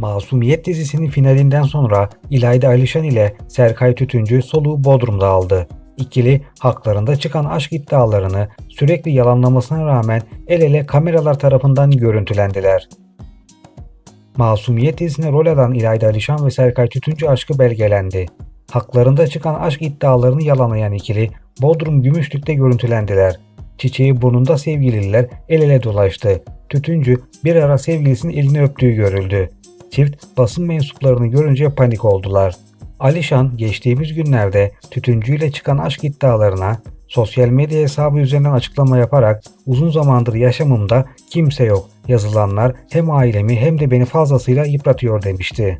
Masumiyet dizisinin finalinden sonra İlayda Alişan ile Serkay Tütüncü soluğu Bodrum'da aldı. İkili haklarında çıkan aşk iddialarını sürekli yalanlamasına rağmen el ele kameralar tarafından görüntülendiler. Masumiyet dizisine rol alan İlayda Alişan ve Serkay Tütüncü aşkı belgelendi. Haklarında çıkan aşk iddialarını yalanlayan ikili Bodrum Gümüşlük'te görüntülendiler. Çiçeği burnunda sevgililer el ele dolaştı. Tütüncü bir ara sevgilisinin elini öptüğü görüldü. Çift basın mensuplarını görünce panik oldular. Alişan geçtiğimiz günlerde tütüncüyle çıkan aşk iddialarına sosyal medya hesabı üzerinden açıklama yaparak uzun zamandır yaşamımda kimse yok. Yazılanlar hem ailemi hem de beni fazlasıyla yıpratıyor demişti.